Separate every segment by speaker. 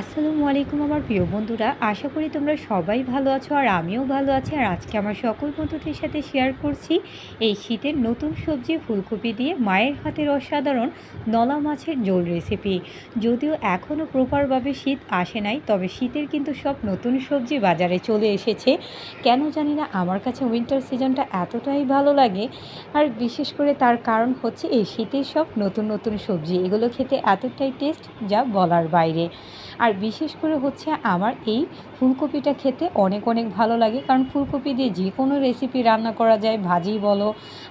Speaker 1: আসসালামু আলাইকুম আমার প্রিয় বন্ধুরা। আশা করি তোমরা সবাই ভালো আছো আর আমিও ভালো আছি। আর আজকে আমার সকল বন্ধুদের সাথে শেয়ার করছি এই শীতের নতুন সবজি, ফুলকপি দিয়ে মায়ের হাতের অসাধারণ নলা মাছের ঝোল রেসিপি যদিও এখনও প্রপারভাবে শীত আসে নাই, তবে শীতের কিন্তু সব নতুন সবজি বাজারে চলে এসেছে। কেন জানি না, আমার কাছে উইন্টার সিজনটা এতটাই ভালো লাগে। আর বিশেষ করে তার কারণ হচ্ছে এই শীতের সব নতুন নতুন সবজি। এগুলো খেতে এতটাই টেস্ট যা বলার বাইরে। আর বিশেষ করে হচ্ছে আমার এই ফুলকপিটা খেতে অনেক অনেক ভালো লাগে। কারণ ফুলকপি দিয়ে যে কোনো রেসিপি রান্না করা যায়, ভাজি বলো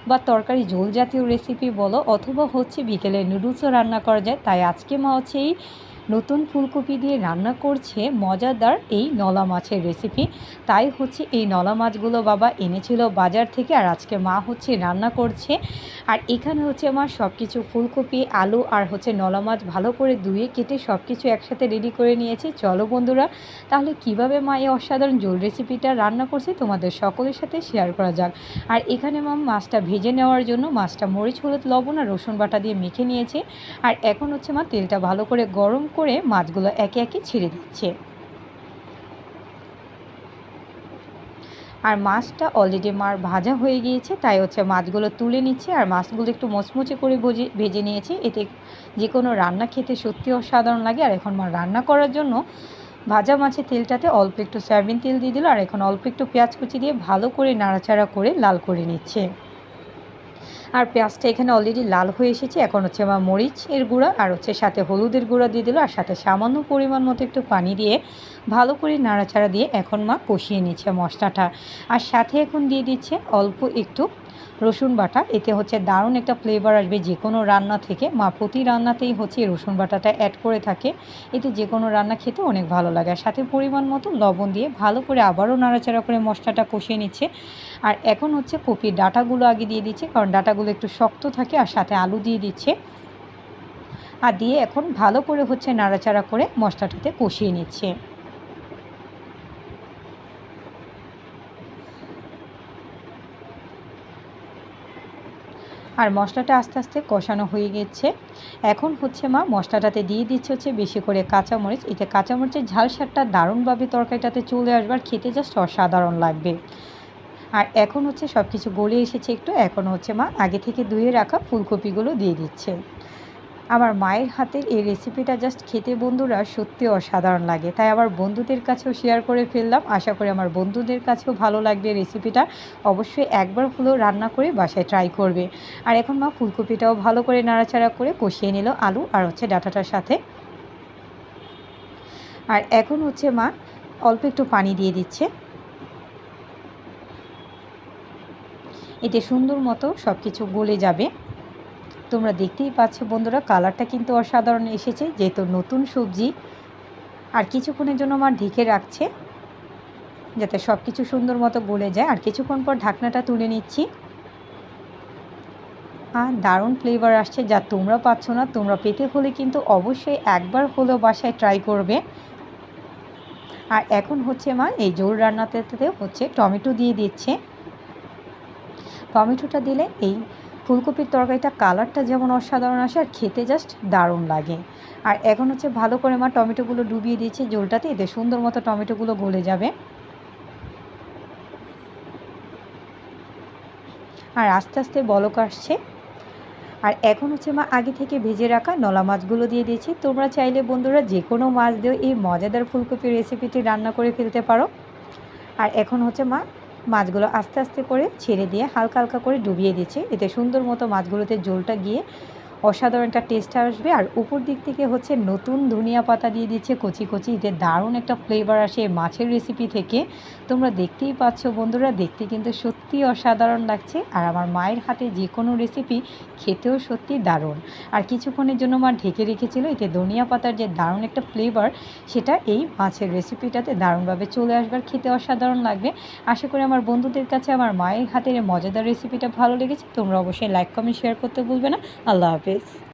Speaker 1: বা তরকারি ঝোল জাতীয় রেসিপি বলো অথবা হচ্ছে বিকেলে নুডলসও রান্না করা যায়। তাই আজকে মা হচ্ছে এই নতুন ফুলকপি দিয়ে রান্না করছে মজাদার এই নলা মাছের রেসিপি তাই হচ্ছে এই নলা মাছগুলো বাবা এনেছিল বাজার থেকে আর আজকে মা হচ্ছে রান্না করছে। আর এখানে হচ্ছে আমার সব কিছু ফুলকপি, আলু আর হচ্ছে নলা মাছ ভালো করে ধুয়ে কেটে সব কিছু একসাথে রেডি করে নিয়েছে। চলো বন্ধুরা, তাহলে কীভাবে মা এই অসাধারণ জোল রেসিপিটা রান্না করছে তোমাদের সকলের সাথে শেয়ার করা যাক। আর এখানে মা মাছটা ভেজে নেওয়ার জন্য মাছটা মরিচ, হলুদ, লবণ আর রসুন বাটা দিয়ে মেখে নিয়েছে। আর এখন হচ্ছে মা তেলটা ভালো করে গরম করে মাছগুলো একে একে ছেড়ে দিচ্ছে। আর মাছটা অলরেডি মার ভাজা হয়ে গিয়েছে, তাই হচ্ছে মাছগুলো তুলে নিচ্ছে আর মাছগুলো একটু মচমচে করে ভেজে নিয়েছে। এতে যে কোনো রান্না খেতে সত্যি অসাধারণ লাগে। আর এখন মা রান্না করার জন্য ভাজা মাছের তেলটাতে অল্প একটু সয়াবিন তেল দিয়ে দিল আর এখন অল্প একটু পেঁয়াজ কুচি দিয়ে ভালো করে নাড়াচাড়া করে লাল করে নিচ্ছে। আর পেঁয়াজটা এখানে অলরেডি লাল হয়ে এসেছে। এখন হচ্ছে আমার মরিচের গুঁড়া আর হচ্ছে সাথে হলুদের গুঁড়া দিয়ে দিল আর সাথে সামান্য পরিমাণ মতো একটু পানি দিয়ে ভালো করে নাড়াচাড়া দিয়ে এখন মা কষিয়ে নিচ্ছে মশলাটা। আর সাথে এখন দিয়ে দিচ্ছে অল্প একটু রসুন বাটা। এতে হচ্ছে দারুণ একটা ফ্লেভার আসবে যে কোনো রান্না থেকে। মা প্রতি রান্নাতেই হচ্ছে রসুন বাটাটা অ্যাড করে থাকে। এতে যে কোনো রান্না খেতে অনেক ভালো লাগে। আর সাথে পরিমাণ মতো লবণ দিয়ে ভালো করে আবারও নাড়াচাড়া করে মশলাটা কষিয়ে নিচ্ছে। আর এখন হচ্ছে কপির ডাটাগুলো আগে দিয়ে দিচ্ছে। কারণ ডাটাগুলো একটু শক্ত থাকে আর সাথে আলু দিয়ে দিচ্ছে। আর দিয়ে এখন ভালো করে হচ্ছে নাড়াচাড়া করে মশলাটাতে কষিয়ে নিচ্ছে। আর মশলাটা আস্তে আস্তে কষানো হয়ে গেছে। এখন হচ্ছে মা মশলাটাতে দিয়ে দিচ্ছে হচ্ছে বেশি করে কাঁচামরিচ। এতে কাঁচামরিচের ঝাল স্বাদটা দারুণভাবে তরকারিটাতে চলে আসবার খেতে জাস্ট অসাধারণ লাগবে। আর এখন হচ্ছে সব কিছু গলে এসেছে একটু এখন হচ্ছে মা আগে থেকে ধুয়ে রাখা ফুলকপিগুলো দিয়ে দিচ্ছে। আমার মায়ের হাতের এই রেসিপিটা জাস্ট খেতে বন্ধুরা সত্যি অসাধারণ লাগে। তাই আমার বন্ধুদের কাছেও শেয়ার করে ফেললাম। আশা করি আমার বন্ধুদের কাছেও ভালো লাগবে রেসিপিটা অবশ্যই একবার হলেও রান্না করে বাসায় ট্রাই করবে। আর এখন মা ফুলকপিটাও ভালো করে নাড়াচাড়া করে কষিয়ে নিল আলু আর হচ্ছে ডাটাটার সাথে। আর এখন হচ্ছে মা অল্প একটু পানি দিয়ে দিচ্ছে। এতে সুন্দর মতো সব কিছু গলে যাবে। তোমরা দেখতেই পাচ্ছ বন্ধুরা, কালারটা কিন্তু অসাধারণ এসেছে, যেহেতু নতুন সবজি। আর কিছুক্ষণের জন্য আমার ঢেকে রাখছে, যাতে সব কিছু সুন্দর মতো গলে যায়। আর কিছুক্ষণ পর ঢাকনাটা তুলে নিচ্ছি। আর দারুণ ফ্লেভার আসছে, যা তোমরা পাচ্ছ না, তোমরা পেতে হলে কিন্তু অবশ্যই একবার হলেও বাসায় ট্রাই করবে। আর এখন হচ্ছে মা, এই জোল রান্নাতে হচ্ছে টমেটো দিয়ে দিচ্ছে। টমেটোটা দিলে এই ফুলকপির তরকারিটা কালারটা যেমন অসাধারণ আসে আর খেতে জাস্ট দারুণ লাগে। আর এখন হচ্ছে ভালো করে মা টমেটোগুলো ডুবিয়ে দিয়েছে জলটাতে এতে সুন্দর মতো টমেটোগুলো গলে যাবে। আর আস্তে আস্তে বলক আসছে। আর এখন হচ্ছে মা আগে থেকে ভেজে রাখা নলা মাছগুলো দিয়ে দিয়েছি। তোমরা চাইলে বন্ধুরা যে কোনো মাছ দিয়েও এই মজাদার ফুলকপির রেসিপিটি রান্না করে ফেলতে পারো। আর এখন হচ্ছে মা মাছগুলো আস্তে আস্তে করে ছেড়ে দিয়ে হালকা হালকা করে ডুবিয়ে দিচ্ছে। এতে সুন্দর মতো মাছগুলোতে জলটা গিয়ে অসাধারণ একটা টেস্ট আসবে। আর উপর দিক থেকে হচ্ছে নতুন ধনিয়া পাতা দিয়ে দিচ্ছে কচি কচি। এতে দারুণ একটা ফ্লেভার আসে মাছের রেসিপি থেকে। তোমরা দেখতেই পাচ্ছ বন্ধুরা, দেখতে কিন্তু সত্যি অসাধারণ লাগছে। আর আমার মায়ের হাতে যে কোনো রেসিপি খেতেও সত্যি দারুণ। আর কিছুক্ষণের জন্য মা ঢেকে রেখেছিল, এতে ধনিয়া পাতার যে দারুণ একটা ফ্লেভার সেটা এই মাছের রেসিপিটাতে দারুণভাবে চলে আসবার খেতে অসাধারণ লাগবে। আশা করি আমার বন্ধুদের কাছে, আমার মায়ের হাতের মজাদার রেসিপিটা ভালো লেগেছে। তোমরা অবশ্যই লাইক কমেন্ট শেয়ার করতে ভুলবে না। আল্লাহ হাফেজ